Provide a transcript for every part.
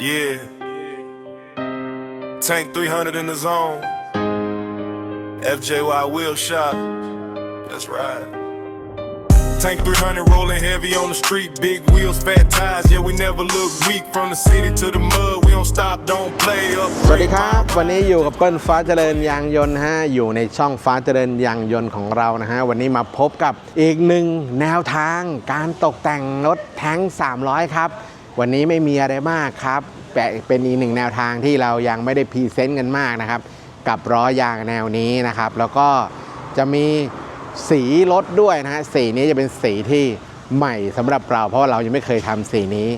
Yeah. Tank 300 in the zone. FJY wheel shot. That's right. Tank 300 rolling heavy on the street. Big wheels, fat tires. Yeah, we never look weak. From the city to the mud, we don't stop, don't play up. สวัสดีครับ วันนี้อยู่กับเปิ้ลฟ้าเจริญยางยนต์ฮะอยู่ในช่องฟ้าเจริญยางยนต์ของเรานะฮะวันนี้มาพบกับอีกหนึ่งแนวทางการตกแต่งรถแท้ง 300 ครับ วันนี้ไม่มีอะไรมากครับแเป็นอีกหนึ่งแนวทางที่เรายังไม่ได้พรีเซนต์กันมากนะครับ กับล้อยางแนวนี้นะครับ แล้วก็จะมีสีรถด้วยนะฮะสีนี้จะเป็นสีที่ใหม่สำหรับเรา เพราะเรายังไม่เคยทำสีนี้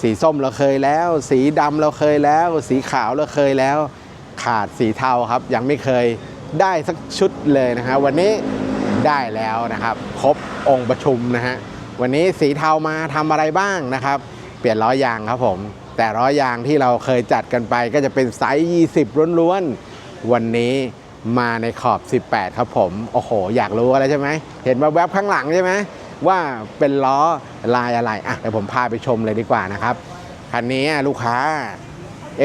สีส้มเราเคยแล้ว สีดำเราเคยแล้ว สีขาวเราเคยแล้ว ขาดสีเทาครับ ยังไม่เคยได้สักชุดเลยนะฮะวันนี้ได้แล้วนะครับ ครบองค์ประชุมนะฮะวันนี้สีเทามาทำอะไรบ้างนะครับ เปลี่ยนล้อยางครับผม แต่ล้อยางที่เราเคยจัดกันไปก็จะเป็นไซส์ 20ล้วนๆ วันนี้มาในขอบ 18 ครับผม โอ้โห อยากรู้อะไรใช่ไหม เห็นมาแวบข้างหลังใช่ไหม ว่าเป็นล้อลายอะไร อะ เดี๋ยวผมพาไปชมเลยดีกว่านะครับ คันนี้ลูกค้า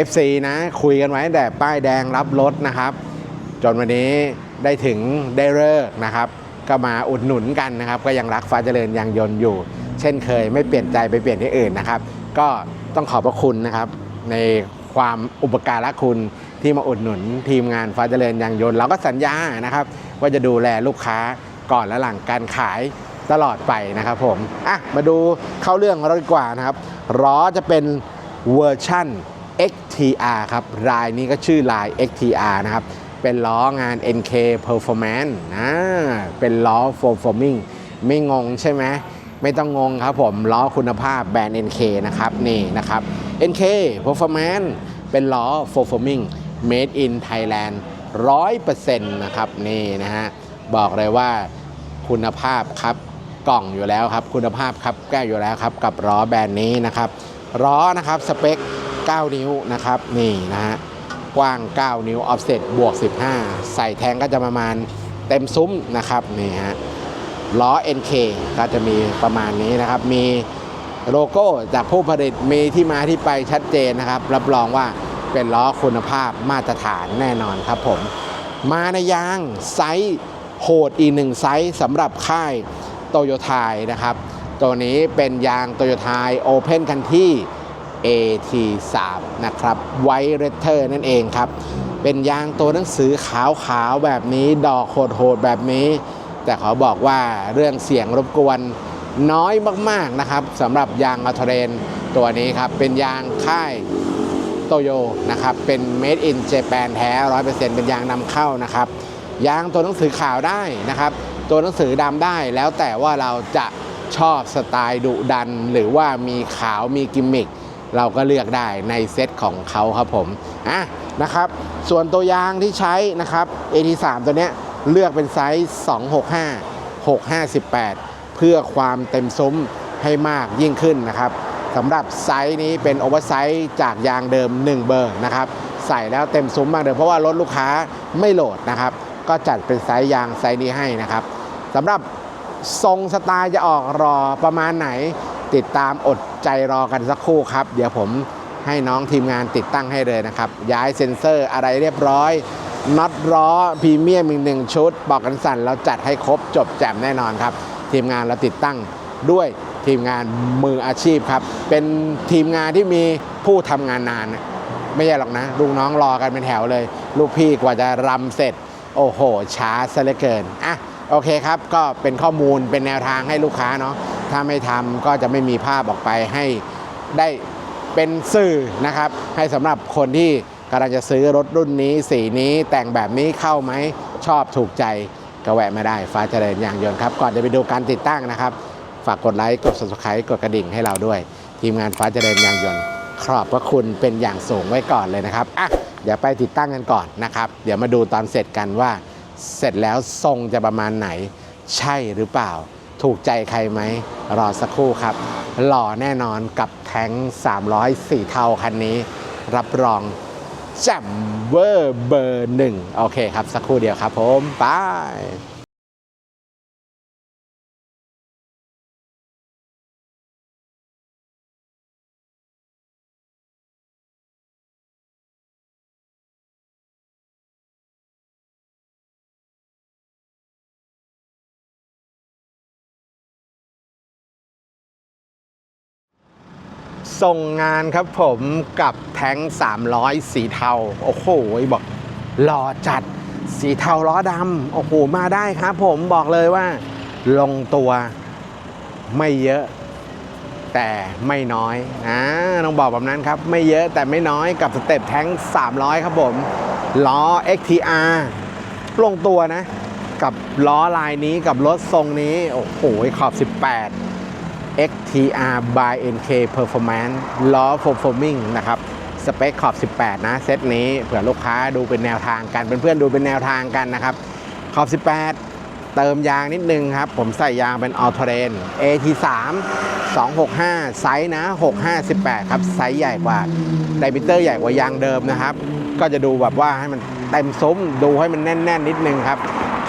FC นะ คุยกันไว้แต่ป้ายแดงรับรถนะครับ จนวันนี้ได้ถึงได้เลิกนะครับ ก็มาอุดหนุนกันนะครับ ก็ยังรักฟ้าเจริญยางยนต์อยู่ เช่นเคยไม่เปลี่ยนใจไปเปลี่ยนที่อื่นนะครับ ก็ต้องขอบพระคุณนะครับ ในความอุปการะคุณที่มาอุดหนุนทีมงานฟ้าเจริญยางยนต์เราก็สัญญานะครับ ว่าจะดูแลลูกค้าก่อนและหลังการขายตลอดไปนะครับผมอะมาดูเข้าเรื่องเราดีกว่านะครับล้อจะเป็นเวอร์ชั่น XTR ครับลายนี้ก็ชื่อลาย XTR นะครับ เป็นล้องาน NK Performance นะเป็นล้อ Forming ไม่งงใช่ไหม ไม่ต้องงงครับผมล้อคุณภาพแบรนด์ NK นะครับนี่นะครับ NK Performance เป็นล้อ Performing Made in Thailand 100%นะครับนี่นะฮะบอกเลยว่าคุณภาพครับกล่องอยู่แล้วครับ คุณภาพครับแก้อยู่แล้วครับกับล้อแบรนด์นี้นะครับล้อนะครับสเปค 9 นิ้วนะครับนี่นะฮะกว้าง 9 นิ้ว offset บวก 15 ใส่แทงก็จะประมาณเต็มซุ้มนะครับนี่ฮะ ล้อ NK ก็จะมีประมาณนี้นะครับ มีโลโก้จากผู้ผลิตมีที่มาที่ไปชัดเจนนะครับ รับรองว่าเป็นล้อคุณภาพมาตรฐานแน่นอนครับผม มาในยางไซส์โหดอีกหนึ่งไซส์สำหรับค่ายโตโยไทยนะครับ ตัวนี้เป็นยางโตโยไทยโอเพนคันที่ AT3 นะครับไวเรเทอร์นั่นเองครับ เป็นยางตัวหนังสือขาวๆแบบนี้ ดอกโหดๆแบบนี้ แต่เขาบอกว่าเรื่องเสียงรบกวนน้อยมากๆนะครับสำหรับยางอัลเทรนตัวนี้ครับ เป็นยางค่ายโตโยนะครับ เป็น Made in Japan แท้ 100%เป็นยางนำเข้านะครับ ยางตัวหนังสือขาวได้นะครับ ตัวหนังสือดำได้แล้วแต่ว่าเราจะชอบสไตล์ดุดัน หรือว่ามีขาวมีกิมมิคเราก็เลือกได้ในเซตของเขาครับผมอะนะครับ ส่วนตัวยางที่ใช้นะครับ AT3 ตัวเนี้ย เลือกเป็นไซส์ 265 658 เพื่อความเต็มซุ้มให้มากยิ่งขึ้นนะครับสำหรับไซส์นี้เป็นโอเวอร์ไซส์จากยางเดิม 1 เบอร์นะครับใส่แล้วเต็มซุ้มมากเลยเพราะว่ารถลูกค้าไม่โหลดนะครับ ก็จัดเป็นไซส์ยางไซส์นี้ให้นะครับสำหรับทรงสไตล์จะออกรอประมาณไหน ติดตามอดใจรอกันสักครู่ครับ เดี๋ยวผมให้น้องทีมงานติดตั้งให้เลยนะครับ ย้ายเซ็นเซอร์อะไรเรียบร้อย น็อตล้อพรีเมียมอีกหนึ่งชุดบอกกันสั่นเราจัดให้ครบจบแจ่มแน่นอนครับ ทีมงานเราติดตั้งด้วยทีมงานมืออาชีพครับ เป็นทีมงานที่มีผู้ทำงานนาน ไม่ใช่หรอกนะ ลูกน้องรอกันเป็นแถวเลย ลูกพี่กว่าจะรำเสร็จ โอ้โห ช้าซะเหลือเกินอะโอเคครับ ก็เป็นข้อมูลเป็นแนวทางให้ลูกค้าเนาะถ้าไม่ทำก็จะไม่มีภาพออกไปให้ได้เป็นสื่อนะครับ ให้สำหรับคนที่ กำลังจะซื้อรถรุ่นนี้สีนี้แต่งแบบนี้เข้าไหมชอบถูกใจก็แวะมาได้ฟ้าเจริญยางยนต์ครับ ก่อนจะไปดูการติดตั้งนะครับ ฝากกดไลค์กด subscribe กดกระดิ่งให้เราด้วย ทีมงานฟ้าเจริญยางยนต์ขอบพระคุณเป็นอย่างสูงไว้ก่อนเลยนะครับอะเดี๋ยวไปติดตั้งกันก่อนนะครับ เดี๋ยวมาดูตอนเสร็จกันว่า เสร็จแล้วทรงจะประมาณไหน ใช่หรือเปล่า ถูกใจใครไหมรอสักครู่ครับ หล่อแน่นอนกับแท้ง304 เท่าคันนี้ รับรอง แจ่มเวอร์เบอร์หนึ่งโอเคครับ สักครู่เดียวครับผมไป ส่งงานครับผมกับแท้ง 300 สีเทา โอ้โห บอกหล่อจัดสีเทาล้อดำโอ้โห มาได้ครับผมบอกเลยว่า ลงตัวไม่เยอะ แต่ไม่น้อยอ่าต้องบอกแบบนั้นครับ ไม่เยอะแต่ไม่น้อยกับสเต็ปแท้ง 300 ครับผมล้อ XTR ลงตัวนะ กับล้อลายนี้กับรถทรงนี้ โอ้โหขอบ 18 XTR by NK Performance ล้อ Performing นะครับ สเปคขอบ 18 นะ เซตนี้เผื่อลูกค้าดูเป็นแนวทางกัน เพื่อนๆดูเป็นแนวทางกันนะครับ ขอบ 18 เติมยางนิดนึงครับ ผมใส่ยางเป็น All Terrain AT3 265 ไซส์นะ 6518ครับ ไซส์ใหญ่กว่า ไดมิเตอร์ใหญ่กว่ายางเดิมนะครับ ก็จะดูแบบว่าให้มันเต็มซุ้ม ดูให้มันแน่น ๆ นิดนึงครับ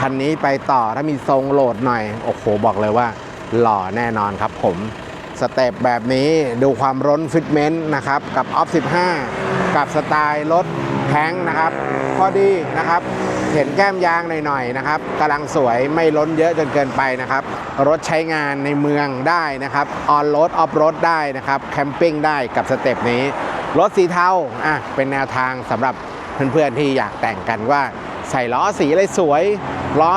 คันนี้ไปต่อถ้ามีทรงโหลดหน่อย โอ้โห บอกเลยว่า หล่อแน่นอนครับผมสเต็ปแบบนี้ดูความร้นฟิตเมนต์นะครับ กับออฟ15 กับสไตล์รถแท้งนะครับพอดีนะครับ เห็นแก้มยางหน่อยๆนะครับกำลังสวยไม่ล้นเยอะจนเกินไปนะครับ รถใช้งานในเมืองได้นะครับออนรถออฟรถได้นะครับแคมปิ้งได้กับสเต็ปนี้ รถสีเทาอะเป็นแนวทางสำหรับเพื่อนๆที่อยากแต่งกันว่า ใส่ล้อสีอะไรสวย ล้อ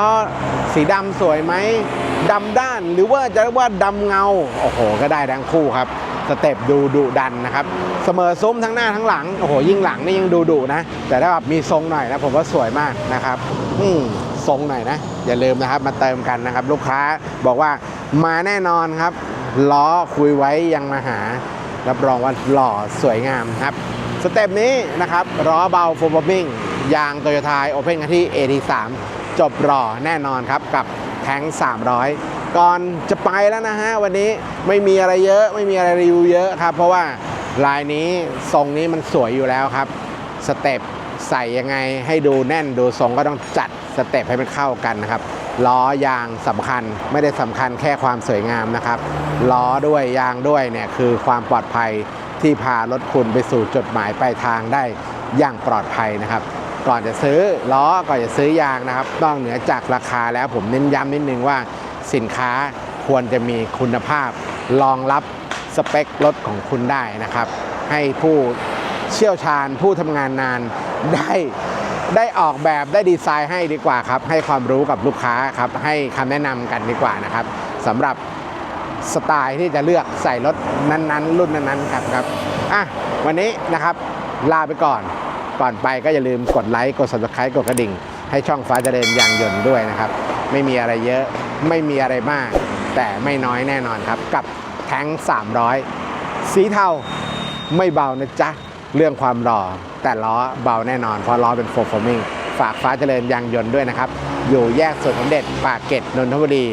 สีดำสวยไหม ดำด้านหรือว่าจะเรียกว่าดำเงา โอ้โห ก็ได้ทั้งคู่ครับ สเต็ปดูดุดันนะครับ เสมอซุ้มทั้งหน้าทั้งหลัง โอ้โห ยิ่งหลังนี่ยังดูดุนะ แต่ถ้าแบบมีทรงหน่อยนะ ผมว่าสวยมากนะครับ อืมทรงหน่อยนะ อย่าลืมนะครับมาเติมกันนะครับ ลูกค้าบอกว่ามาแน่นอนครับ ล้อคุยไว้ยังมาหา รับรองว่าหล่อสวยงามครับ สเต็ปนี้นะครับล้อเบาโฟมบิ้งยางโตโยต้าโอเพนกันที่ AT3 จบหล่อแน่นอนครับกับ แท้ง300 ก่อนจะไปแล้วนะฮะวันนี้ไม่มีอะไรเยอะไม่มีอะไรรีวิวเยอะครับ เพราะว่าลายนี้ทรงนี้มันสวยอยู่แล้วครับสเต็ปใส่ยังไงให้ดูแน่นดูทรงก็ต้องจัดสเต็ปให้มันเข้ากันนะครับล้อยางสำคัญไม่ได้สำคัญแค่ความสวยงามนะครับล้อด้วยยางด้วยเนี่ยคือความปลอดภัยที่พารถคุณไปสู่จุดหมายปลายทางได้อย่างปลอดภัยนะครับ ก่อนจะซื้อล้อก่อนจะซื้อยางนะครับนอกเหนือจากราคาแล้วผมเน้นย้ำนิดนึงว่าสินค้าควรจะมีคุณภาพรองรับสเปครถของคุณได้นะครับ ให้ผู้เชี่ยวชาญผู้ทำงานนานได้ได้ออกแบบได้ดีไซน์ให้ดีกว่าครับ ให้ความรู้กับลูกค้าครับ ให้คำแนะนำกันดีกว่านะครับสำหรับสไตล์ที่จะเลือกใส่รถนั้นๆ รุ่นนั้นๆครับครับอะวันนี้นะครับลาไปก่อน ก่อนไปก็อย่าลืมกดไลค์กด subscribe กดกระดิ่ง ให้ช่องฟ้าเจริญยางยนต์ด้วยนะครับ ไม่มีอะไรเยอะไม่มีอะไรมาก แต่ไม่น้อยแน่นอนครับ กับแท้ง 300 สีเทาไม่เบานะจ๊ะ เรื่องความหล่อ แต่ล้อเบาแน่นอน เพราะล้อเป็นโฟร์ฟอร์มิงฝากฟ้าเจริญยางยนต์ด้วยนะครับ อยู่แยกสวนสมเด็จปากเกร็ดนนทบุรี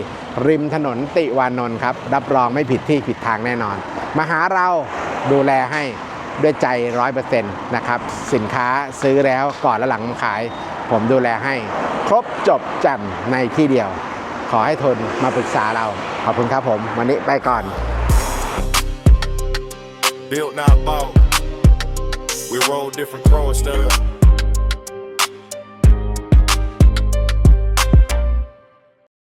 ริมถนนติวานนท์ครับ รับรองไม่ผิดที่ผิดทางแน่นอน มาหาเราดูแลให้ ด้วยใจร้อยเปอร์เซ็นต์นะครับ สินค้าซื้อแล้วก่อนและหลังขาย ผมดูแลให้ ครบจบจำในที่เดียว ขอให้ทนมาปรึกษาเรา ขอบคุณครับผม วันนี้ไปก่อน Built not bought. We roll different crows, stuff.